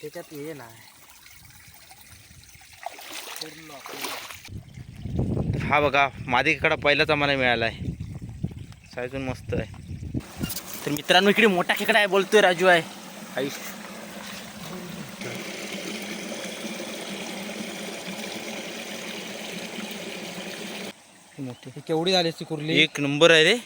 त्याच्यात हे नाही हा बघा मादी खेकडा पहिलाच आम्हाला मिळाला आहे साईजून मस्त आहे. तर मित्रांनो इकडे मोठा खेकडा आहे बोलतोय राजू आहे. आयुष मोठी. केवढी झाली असती कुर्ली? एक नंबर आहे रे.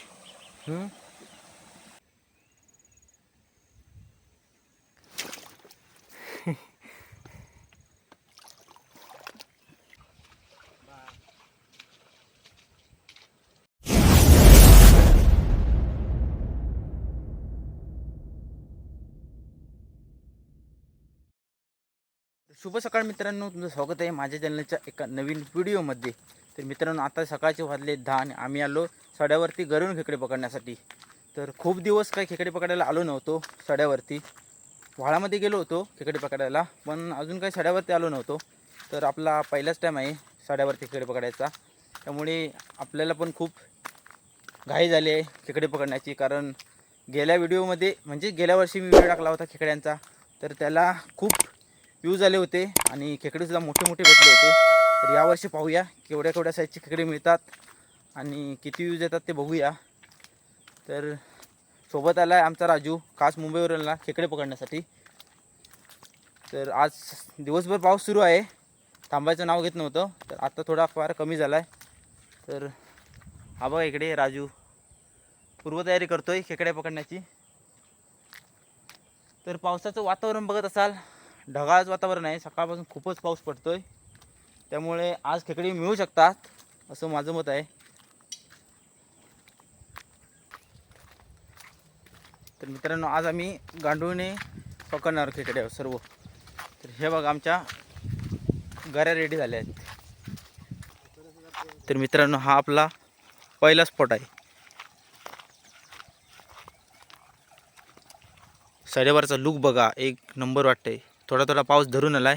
शुभ सकाळ मित्रांनो तुमचं स्वागत आहे माझ्या चॅनलच्या एका नवीन व्हिडिओमध्ये. तर मित्रांनो आता सकाळचे वाजले दहा आणि आम्ही आलो सड्यावरती गरून खेकडे पकडण्यासाठी. तर खूप दिवस काही खेकडे पकडायला आलो नव्हतो सड्यावरती. व्हाळामध्ये गेलो होतो खेकडे पकडायला पण अजून काही सड्यावरती आलो नव्हतो. तर आपला पहिलाच टाईम आहे सड्यावरती खेकडे पकडायचा. त्यामुळे आपल्याला पण खूप घाई झाली आहे खेकडे पकडण्याची कारण गेल्या व्हिडिओमध्ये म्हणजे गेल्या वर्षी मी व्हिडिओ टाकला होता खेकड्यांचा तर त्याला खूप यूज आले होते आणि खेकडेसुद्धा मोठे मोठे भेटले होते. तर यावर्षी पाहूया केवढ्या केवढ्या साईजचे खेकडे मिळतात आणि किती यूज येतात ते बघूया. तर सोबत आला आहे आमचा राजू खास मुंबईवरून खेकडे पकडण्यासाठी. तर आज दिवसभर पाऊस सुरू आहे. थांबायचं नाव घेत नव्हतं तर आता थोडा फार कमी झाला आहे तर हा बघा इकडे राजू. पूर्वतयारी करतोय खेकड्या पकडण्याची. तर पावसाचं वातावरण बघत असाल ढगाळच वातावरण आहे. सकाळपासून खूपच पाऊस पडतोय. त्यामुळे आज खेकडी मिळू शकतात असं माझं मत आहे. तर मित्रांनो आज आम्ही गांडूळने पकडणार खेकड्या सर्व. तर हे बघा आमच्या गऱ्या रेडी झाल्या आहेत. तर मित्रांनो हा आपला पहिला स्पॉट आहे. साडेबारचा लुक बघा एक नंबर वाटतंय. थोडा थोडा पाऊस धरून आलाय.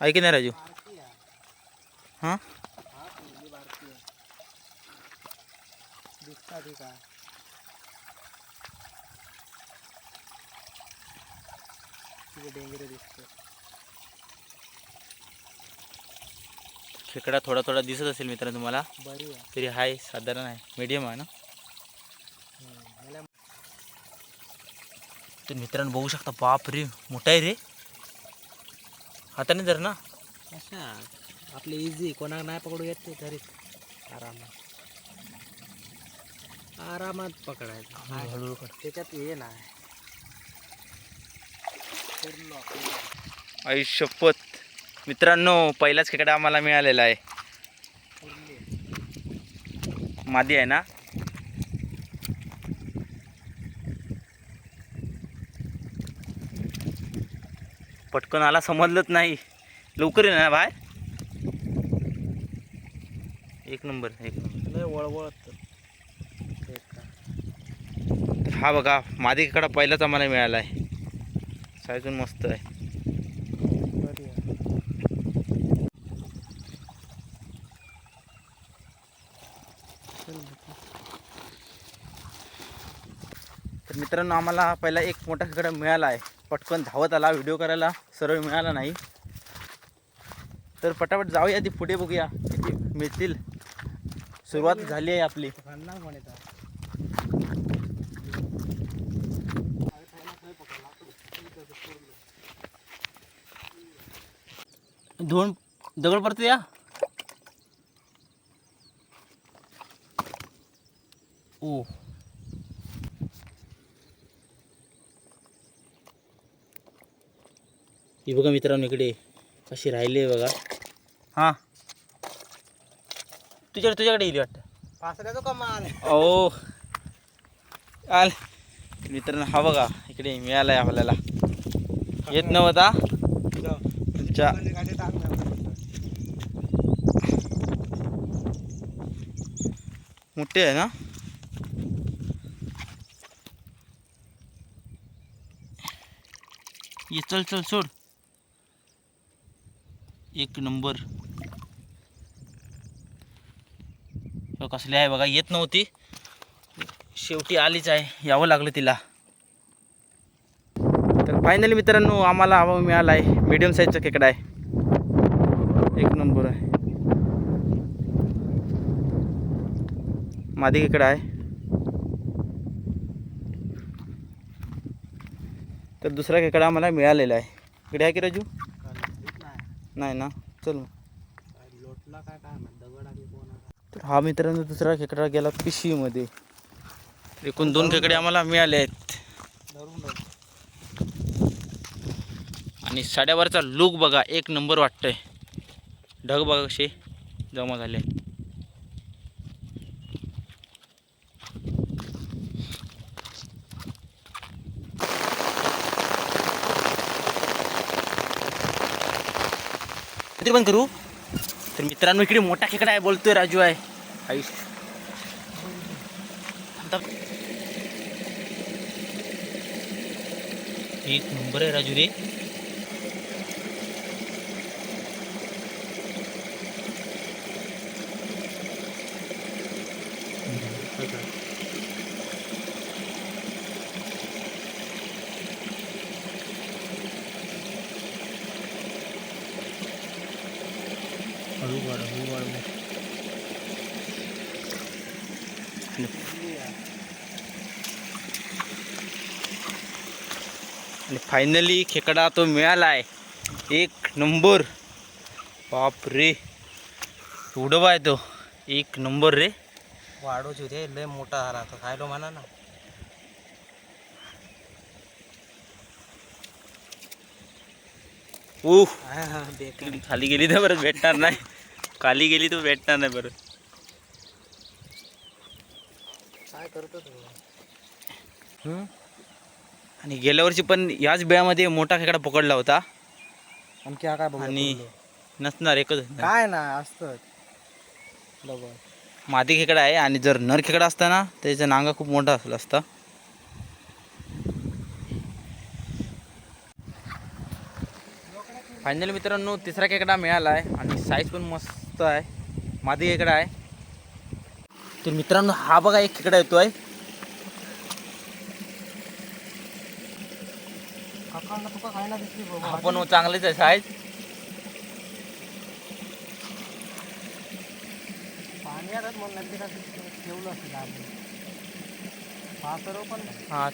आहे की नाही राजू? हां? खेकडा थोडा थोडा दिसत असेल मित्रांनो तुम्हाला. तरी हाय साधारण आहे. मीडियम आहे ना हं. ह्याला तर मित्रांनो बघू शकता बाप रे मोठा आहे रे. हाताने जर ना. आपले इझी कोणाला नाही पकडू येत ते तरी. आरामात. आरामात पकडायचं. नाही. हळूहळू. त्याच्यात हे नाही. शपथ. मित्रांनो पहिलाच खेकडा आम्हाला मिळालेला आहे. मादी आहे ना? पटकन आला समजलंच नाही. लवकर ये ना बाहेर. एक नंबर एक नंबर. वळवळत हा बघा मादी खेकडा पहिलाच आम्हाला मिळाला आहे. साईजून मस्त आहे. तर मित्रांनो आम्हाला पहिला एक मोठा खेकडा मिळाला आहे पटकन धावत आला. व्हिडिओ करायला सरळ मिळाला नाही. तर पटापट जाऊया ती पुढे बघूया. किती मिळतील. सुरुवात झाली आहे आपली. भांडणार दोन दगड पडते या ओ ही बघा मित्रांनो इकडे कशी राहिली आहे बघा. हां. तुझ्याकडे तुझ्याकडे येईल वाटतं. पासऱ्याचं कमाल ओ आल. मित्रांनो हा बघा इकडे मिळाला आहे आपल्याला. येत नव्हता तुमच्या मोठे आहे ना? ये चल चल सोड. एक नंबर. हो, कसली आहे बघा येत नव्हती. शेवटी आलीच आहे यावं लागलं तिला. तर फायनली मित्रांनो आम्हाला हवा मिळाला आहे मीडियम साईजचा खेकडा आहे. एक नंबर आहे. मादी खेकडा आहे. तर दुसरा खेकडा आम्हाला मिळालेला आहे. इकडे आहे की राजू? नाही ना चल. लोटला काय काय म्हणत दगड आली कोण आला? तर हा मित्रांनो दुसरा खेकडा गेला पिशवीमध्ये एकूण दोन खेकडे आम्हाला मिळाले आहेत. आणि साड्यावरचा लुक बघा एक नंबर वाटतंय ढग बघा कसे जमा झाले किती पण करू. तर मित्रांनो इकडे मोठा खेकडा आहे बोलतोय राजू आहे. आयुष एक नंबर आहे राजू रे. आणि फायनली खेकडा तो मिळाला आहे एक नंबर. बाप रे एवढं आहे तो. एक नंबर रे. वाढूच होते लय मोठा झाला तो. खायलो म्हणा ना. हा, हा, बेकार. खाली गेली तर बरं भेटणार नाही. खाली गेली तर भेटणार नाही बरं. काय करतो तू? हं? आणि गेल्या वर्षी पण याच बेळामध्ये मोठा खेकडा पकडला होता. आणखी हा काय बघ आणि नसणार एकच. काय ना असतं मादी खेकडा आहे आणि जर नर खेकडा असता ना त्याचा नांगा खूप मोठा असला असता. फायनली मित्रांनो तिसरा खेकडा मिळाला आहे आणि साईज पण मस्त. आहे. मादी खेकडा आहे. तर मित्रांनो हा बघा एक खेकडा येतो आहे आपण चांगलेच आहे साईज पाण्यातच ठेवलं असेल पण हा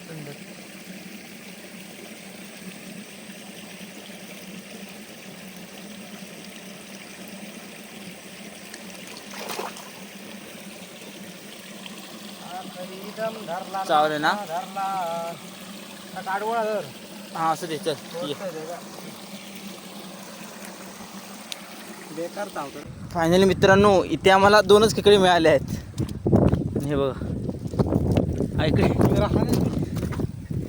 एकदम धरला चावलं ना? धरला हा, धर हा असं दे चल ये. बेकार चावतो. फायनली मित्रांनो इथे आम्हाला दोनच खेकडे मिळाले आहेत. हे बघा. ऐकडे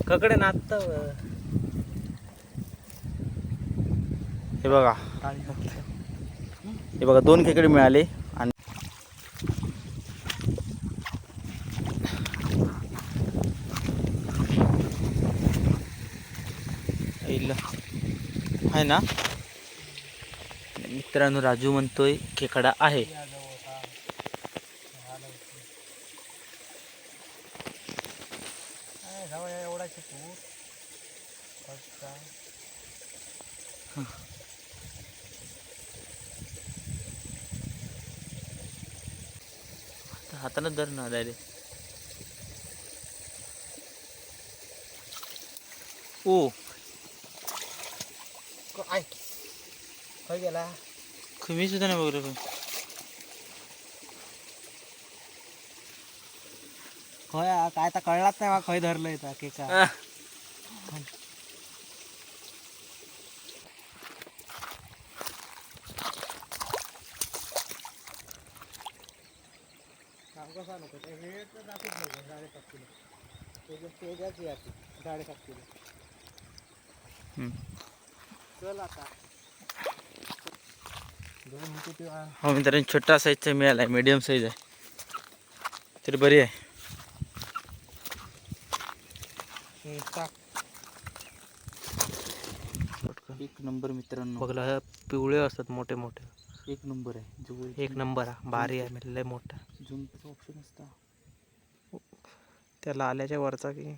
ककडे नाचत हे बघा. हे बघा दोन खेकडे मिळाले. आहे ना? मित्रांनो राजू म्हणतोय खेकडा आहे. एवढाची धर ना डायरेक्ट. ओ क- ऐक खय गेला. सुद्धा नाही बघलं पण. खय हा, काय तर कळलाच नाही बा खय धरलंय ता केका आह. हे हो मित्रांनो छोटा साईजचा मिळाला आहे मीडियम साईज आहे. तरी बरी आहे. एक नंबर मित्रांनो. बघला पिवळे असतात मोठे मोठे. एक नंबर आहे जवळ एक नंबर हा भारी आहे लय मोठा. झुंपचा ऑप्शन असता. त्याला आल्याच्या वरचा की?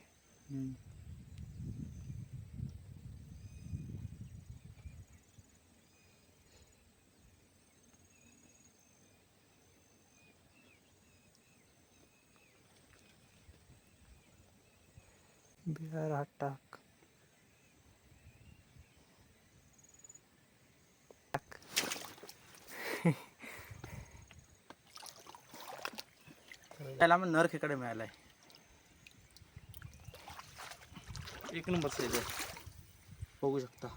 बिहार हात टाक त्याला मग नर खेकडे मिळालाय. एक नंबर साईज आहे. बघू शकता.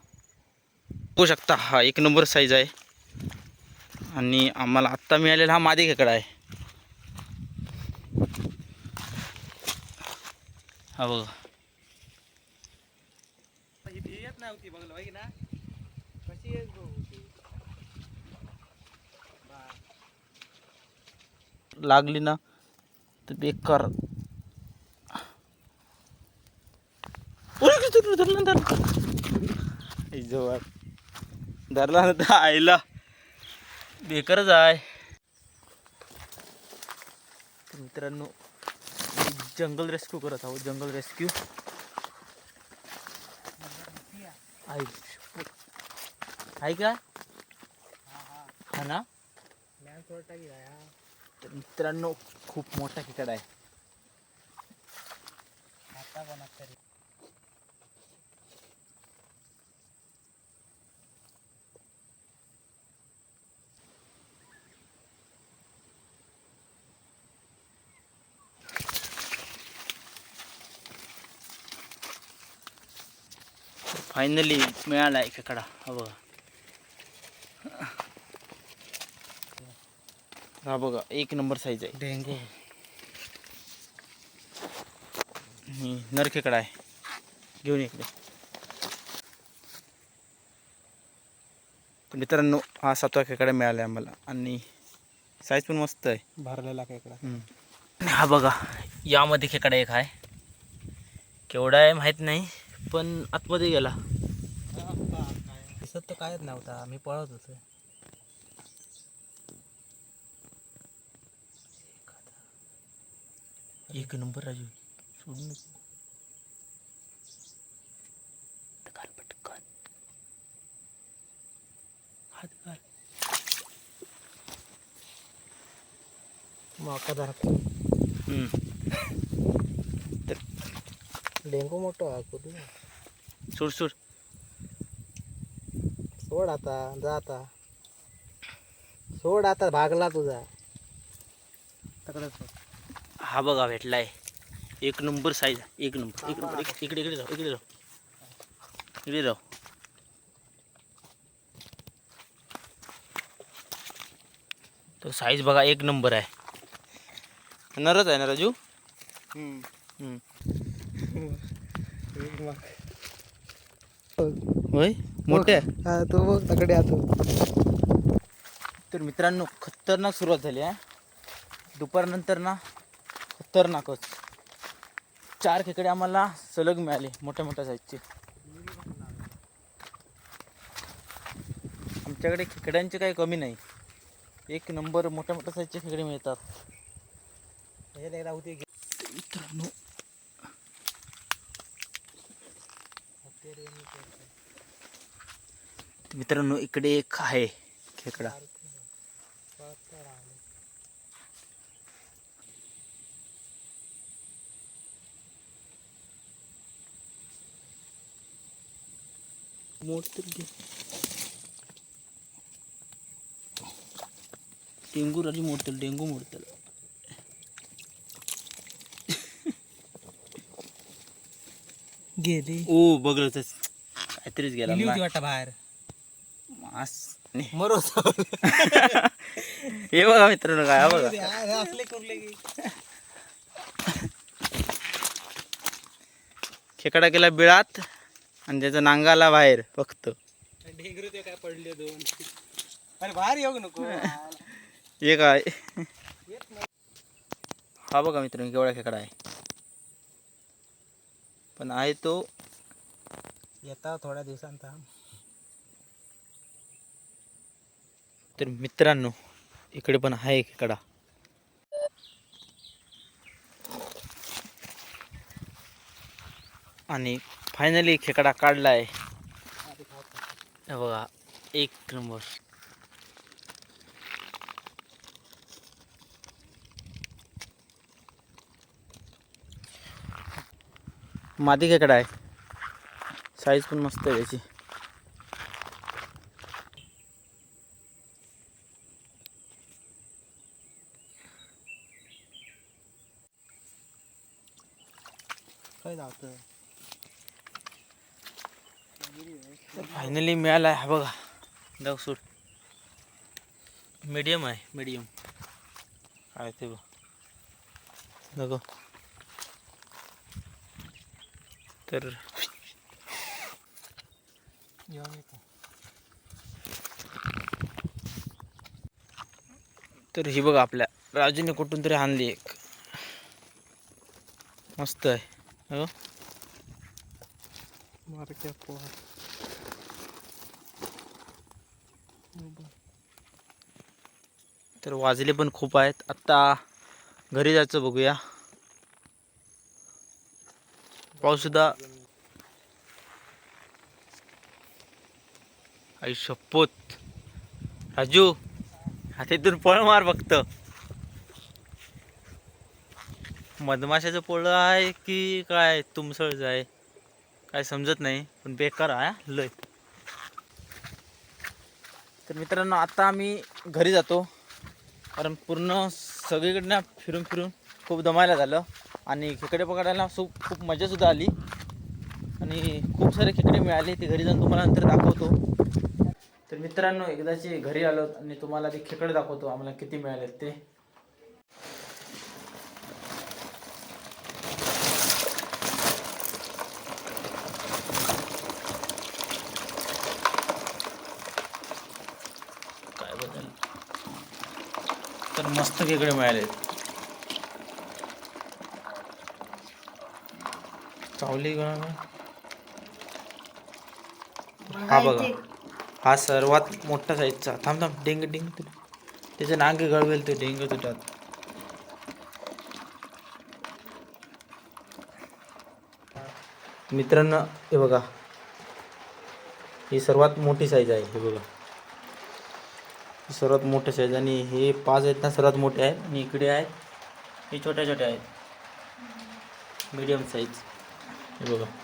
बघू शकता हा एक नंबर साईज आहे. आणि आम्हाला आत्ता मिळालेला हा मादी खेकडा आहे. हा बघा. येत नव्हती बघलं पाहिजे ना? कशी येत होती? लागली ना तर बेकार. धरलं, धरलं, धरलं. आई जवळ. धरला ना तर आईला. बेकारच आहे. तर मित्रांनो जंगल रेस्क्यू करत आहोत जंगल रेस्क्यू आई आहे का हा ना तर मित्रांनो खूप मोठा खेकडा आहे. फायनली मिळाला आहे खेकडा हा बघा. हा बघा एक नंबर साईज आहे. डेंगू नर खेकडा आहे. घेऊन इकडे. तर मित्रांनो हा सातवा खेकडा मिळाला आहे आम्हाला. आणि साईज पण मस्त आहे. भरलेला खेकडा. हा बघा यामध्ये खेकडा एक आहे. केवढा आहे माहीत नाही. पण आतमध्ये गेला. दिसत तर कायच नव्हता. मी पळत होतो. एक नंबर राजू. सोडून घाल पटकन. हात घाल मका. डेंगू मोठं हा कुठलं सोड सोड सोड आता जा आता. सोड आता भागला तुझा. तकडे हा बघा भेटलाय. एक नंबर साईज एक नंबर एक नंबर. इक- इकडे इकडे जाऊ इकडे जाऊ. इकडे जाऊ. तो साईज बघा एक नंबर आहे. नरच आहे ना राजू? हम्म. होय? मोठे? हा तो बघ तकडे आतो तर मित्रांनो खतरनाक सुरुवात झाली आहे दुपारनंतर ना खतरनाकच. चार खेकडे आम्हाला सलग मिळाले मोठ्या मोठ्या साईजचे आमच्याकडे खेकड्यांची काही कमी नाही. एक नंबर मोठ्या मोठ्या साईजचे खेकडे मिळतात. मित्रांनो मित्रांनो इकडे एक आहे खेकडा. मोडतील डेंगू राजी मोडतील डेंगू मोडतील गेली. ओ बघलं तर काहीतरीच गेला. गेली होती बाहेर. मास नाही. मरो हे बघा मित्रांनो काय हा बघा असले कुरले की. खेकडा गेला बिळात आणि त्याचा नांगाला बाहेर फक्त. ढेंगरू ते काय पडले दोन. अरे बाहेर येऊ नको. हे काय? हा बघा मित्रांनो केवढा खेकडा आहे. पण आहे तो. येता थोड्या दिवसांत. तर मित्रांनो इकडे पण आहे खेकडा आणि फायनली खेकडा काढला आहे बघा एक नंबर. मादी खेकडा आहे? साईज पण मस्त आहे त्याची. काय धावतं फायनली मिळाला आहे हा बघा. जाऊ सूट. मीडियम आहे. मीडियम काय ते बघ बघू तर तर ही बघ आपल्या राजूने कुठून तरी आणली एक. मस्त आहे. हो? मारक्या पोहा. तर वाजले पण खूप आहेत. आत्ता घरी जायचं बघूया. पाऊससुद्धा आई शपथ. राजू हातीतून पळ मार फक्त. मधमाशाचं पोळ आहे की काय तुमसळच आहे? काय समजत नाही पण बेकार आहे लय. तर मित्रांनो आता आम्ही घरी जातो. कारण पूर्ण सगळीकडनं फिरून फिरून खूप दमायला झालं. आणि खेकडे पकडायला सु खूप मजासुद्धा आली. आणि खूप सारे खेकडे मिळाले ते घरी जाऊन तुम्हाला नंतर दाखवतो. तर मित्रांनो एकदाचे घरी आलो आणि तुम्हाला ते खेकडे दाखवतो आम्हाला किती मिळाले ते. काय बदल. तर मस्त खेकडे मिळाले चावली का हा बघा. हा सर्वात मोठा साईजचा. थांब थांब. डेंग डेंग. त्याचं नाग गळवेल ते डेंग तुटात. मित्रांनो हे बघा. ही सर्वात मोठी साईज आहे हे बघा. ही सर्वात मोठे साईज आणि हे पाच आहेत ना सर्वात मोठे आहेत. आणि इकडे आहेत. हे छोट्या छोट्या आहेत. Medium size. हे बघा